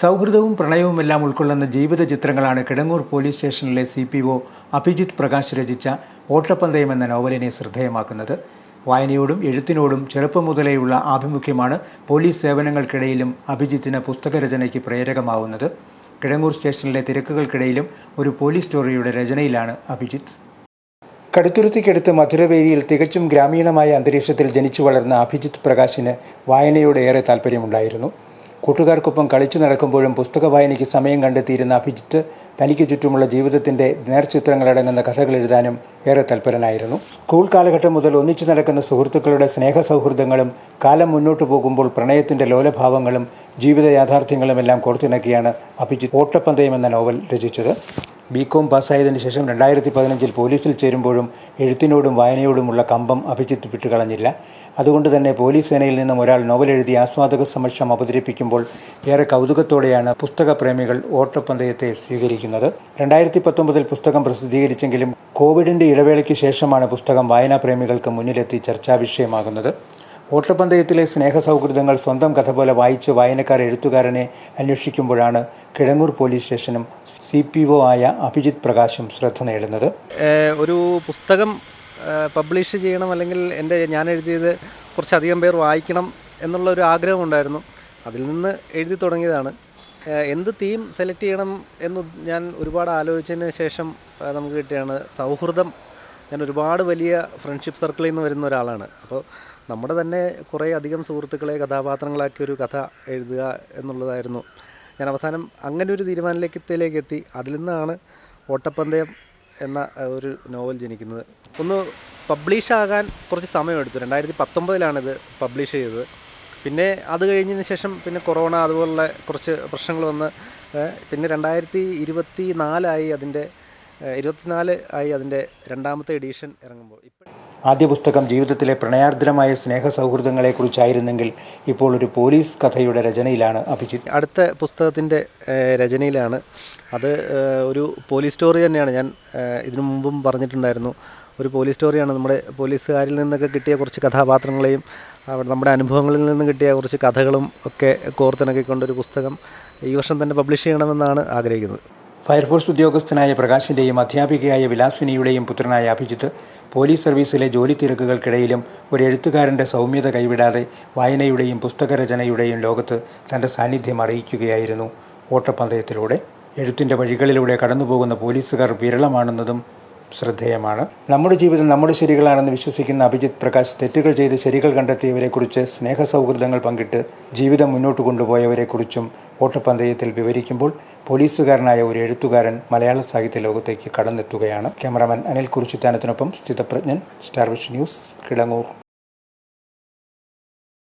സൗഹൃദവും പ്രണയവുമെല്ലാം ഉൾക്കൊള്ളുന്ന ജീവിത ചിത്രങ്ങളാണ് കിടങ്ങൂർ പോലീസ് സ്റ്റേഷനിലെ C P O Abhijith Prakash രചിച്ച ഓട്ടപ്പന്തയം എന്ന നോവലിനെ ശ്രദ്ധേയമാക്കുന്നത്. വായനയോടും എഴുത്തിനോടും ചെറുപ്പം മുതലേയുള്ള ആഭിമുഖ്യമാണ് പോലീസ് സേവനങ്ങൾക്കിടയിലും അഭിജിത്തിന് പുസ്തകരചനയ്ക്ക് പ്രേരകമാവുന്നത്. കിടങ്ങൂർ സ്റ്റേഷനിലെ തിരക്കുകൾക്കിടയിലും ഒരു പോലീസ് സ്റ്റോറിയുടെ രചനയിലാണ് അഭിജിത്ത്. കടുത്തുരുത്തിക്കടുത്ത് മധുരവേരിയിൽ തികച്ചും ഗ്രാമീണമായ അന്തരീക്ഷത്തിൽ ജനിച്ചു വളർന്ന അഭിജിത്ത് പ്രകാശിന് വായനയോട് ഏറെ താല്പര്യമുണ്ടായിരുന്നു കൂട്ടുകാർക്കൊപ്പം കളിച്ചു നടക്കുമ്പോഴും പുസ്തക വായനയ്ക്ക് സമയം കണ്ടെത്തിയിരുന്ന അഭിജിത്ത് തനിക്ക് ചുറ്റുമുള്ള ജീവിതത്തിന്റെ നേർചിത്രങ്ങളടങ്ങുന്ന കഥകൾ എഴുതാനും ഏറെ തൽപരനായിരുന്നു. സ്കൂൾ കാലഘട്ടം മുതൽ ഒന്നിച്ചു നടക്കുന്ന സുഹൃത്തുക്കളുടെ സ്നേഹ സൗഹൃദങ്ങളും കാലം മുന്നോട്ടു പോകുമ്പോൾ പ്രണയത്തിന്റെ ലോലഭാവങ്ങളും ജീവിത യാഥാർത്ഥ്യങ്ങളുമെല്ലാം കോർത്തിണക്കിയാണ് അഭിജിത്ത് ഓട്ടപ്പന്തയം എന്ന നോവൽ രചിച്ചത്. ബി കോം പാസ്സായതിനു ശേഷം രണ്ടായിരത്തി പതിനഞ്ചിൽ പോലീസിൽ ചേരുമ്പോഴും എഴുത്തിനോടും വായനയോടുമുള്ള കമ്പം അഭിജിത്ത് വിട്ടുകളഞ്ഞില്ല. അതുകൊണ്ട് തന്നെ പോലീസ് സേനയിൽ നിന്നും ഒരാൾ നോവൽ എഴുതി ആസ്വാദക സമക്ഷം അവതരിപ്പിക്കുമ്പോൾ ഏറെ കൗതുകത്തോടെയാണ് പുസ്തകപ്രേമികൾ ഓട്ടപ്പന്തയത്തെ സ്വീകരിക്കുന്നത്. രണ്ടായിരത്തി പത്തൊമ്പതിൽ പുസ്തകം പ്രസിദ്ധീകരിച്ചെങ്കിലും കോവിഡിന്റെ ഇടവേളയ്ക്ക് ശേഷമാണ് പുസ്തകം വായനാ പ്രേമികൾക്ക് മുന്നിലെത്തി ചർച്ചാ വിഷയമാകുന്നത് ഓട്ടപ്പന്തയത്തിലെ സ്നേഹ സൗഹൃദങ്ങൾ സ്വന്തം കഥ പോലെ വായിച്ച് വായനക്കാർ എഴുത്തുകാരനെ അന്വേഷിക്കുമ്പോഴാണ് കിഴങ്ങൂർ പോലീസ് സ്റ്റേഷനും സി പി ഒ ആയ അഭിജിത് പ്രകാശും ശ്രദ്ധ നേടുന്നത്. ഒരു പുസ്തകം പബ്ലിഷ് ചെയ്യണം അല്ലെങ്കിൽ എന്റെ ഞാൻ എഴുതിയത് കുറച്ചധികം പേർ വായിക്കണം എന്നുള്ള ഒരു ആഗ്രഹം ഉണ്ടായിരുന്നു അതിൽ നിന്ന് എഴുതി തുടങ്ങിയതാണ്. എന്ത് തീം സെലക്ട് ചെയ്യണം എന്ന് ഞാൻ ഒരുപാട് ആലോചിച്ചതിന് ശേഷം നമുക്ക് കിട്ടിയാണ് സൗഹൃദം ഞാൻ ഒരുപാട് വലിയ ഫ്രണ്ട്ഷിപ്പ് സർക്കിളിൽ നിന്ന് വരുന്ന ഒരാളാണ്. അപ്പോൾ നമ്മുടെ തന്നെ കുറേ അധികം സുഹൃത്തുക്കളെ കഥാപാത്രങ്ങളാക്കി ഒരു കഥ എഴുതുക എന്നുള്ളതായിരുന്നു. ഞാൻ അവസാനം അങ്ങനെ ഒരു തീരുമാനത്തിലേക്ക് എത്തി. അതിൽ നിന്നാണ് ഓട്ടപ്പന്തയം എന്ന ഒരു നോവൽ ജനിക്കുന്നത്. ഒന്ന് പബ്ലിഷ് ആകാൻ കുറച്ച് സമയമെടുത്തു രണ്ടായിരത്തി പത്തൊമ്പതിലാണിത് പബ്ലിഷ് ചെയ്തത്. പിന്നെ അത് കഴിഞ്ഞതിന് ശേഷം പിന്നെ കൊറോണ അതുപോലുള്ള കുറച്ച് പ്രശ്നങ്ങൾ വന്ന് പിന്നെ രണ്ടായിരത്തി ഇരുപത്തി നാലായി അതിന്റെ ഇരുപത്തിനാല് ആയി അതിന്റെ രണ്ടാമത്തെ എഡിഷൻ ഇറങ്ങുമ്പോൾ ആദ്യ പുസ്തകം ജീവിതത്തിലെ പ്രണയാർദ്രമായ സ്നേഹ സൗഹൃദങ്ങളെക്കുറിച്ചായിരുന്നെങ്കിൽ ഇപ്പോൾ ഒരു പോലീസ് കഥയുടെ രചനയിലാണ് അഭിജിത്ത്. അടുത്ത പുസ്തകത്തിന്റെ രചനയിലാണ്. അത് ഒരു പോലീസ് സ്റ്റോറി തന്നെയാണ്. ഞാൻ ഇതിനു മുമ്പും പറഞ്ഞിട്ടുണ്ടായിരുന്നു. ഒരു പോലീസ് സ്റ്റോറിയാണ്. നമ്മുടെ പോലീസുകാരിൽ നിന്നൊക്കെ കിട്ടിയ കുറച്ച് കഥാപാത്രങ്ങളെയും അവിടെ നമ്മുടെ അനുഭവങ്ങളിൽ നിന്ന് കിട്ടിയ കുറച്ച് കഥകളും ഒക്കെ കോർത്തിണക്കിക്കൊണ്ടൊരു പുസ്തകം ഈ വർഷം തന്നെ പബ്ലിഷ് ചെയ്യണമെന്നാണ് ആഗ്രഹിക്കുന്നത്. ഫയർഫോഴ്സ് ഉദ്യോഗസ്ഥനായ പ്രകാശിന്റെയും അധ്യാപികയായ വിലാസിനിയുടെയും പുത്രനായ അഭിജിത്ത് പോലീസ് സർവീസിലെ ജോലി തിരക്കുകൾക്കിടയിലും ഒരു എഴുത്തുകാരന്റെ സൗമ്യത കൈവിടാതെ വായനയുടെയും പുസ്തകരചനയുടെയും ലോകത്ത് തന്റെ സാന്നിധ്യം അറിയിക്കുകയായിരുന്നു. ഓട്ടപ്പന്തയത്തിലൂടെ എഴുത്തിന്റെ വഴികളിലൂടെ കടന്നുപോകുന്ന പോലീസുകാർ വിരളമാണെന്നതും ശ്രദ്ധേയമാണ്. നമ്മുടെ ജീവിതം നമ്മുടെ ശരികളാണെന്ന് വിശ്വസിക്കുന്ന അഭിജിത് പ്രകാശ് തെറ്റുകൾ ചെയ്ത് ശരികൾ കണ്ടെത്തിയവരെക്കുറിച്ച് സ്നേഹ സൗഹൃദങ്ങൾ പങ്കിട്ട് ജീവിതം മുന്നോട്ട് കൊണ്ടുപോയവരെക്കുറിച്ചും ഓട്ടപ്പന്തയത്തിൽ വിവരിക്കുമ്പോൾ പോലീസുകാരനായ ഒരു എഴുത്തുകാരൻ മലയാള സാഹിത്യ ലോകത്തേക്ക് കടന്നെത്തുകയാണ്. ക്യാമറമാൻ അനിൽ കുറിച്ചിത്താനത്തിനൊപ്പം സ്ഥിതപ്രജ്ഞൻ. Starvish news Kidangoor.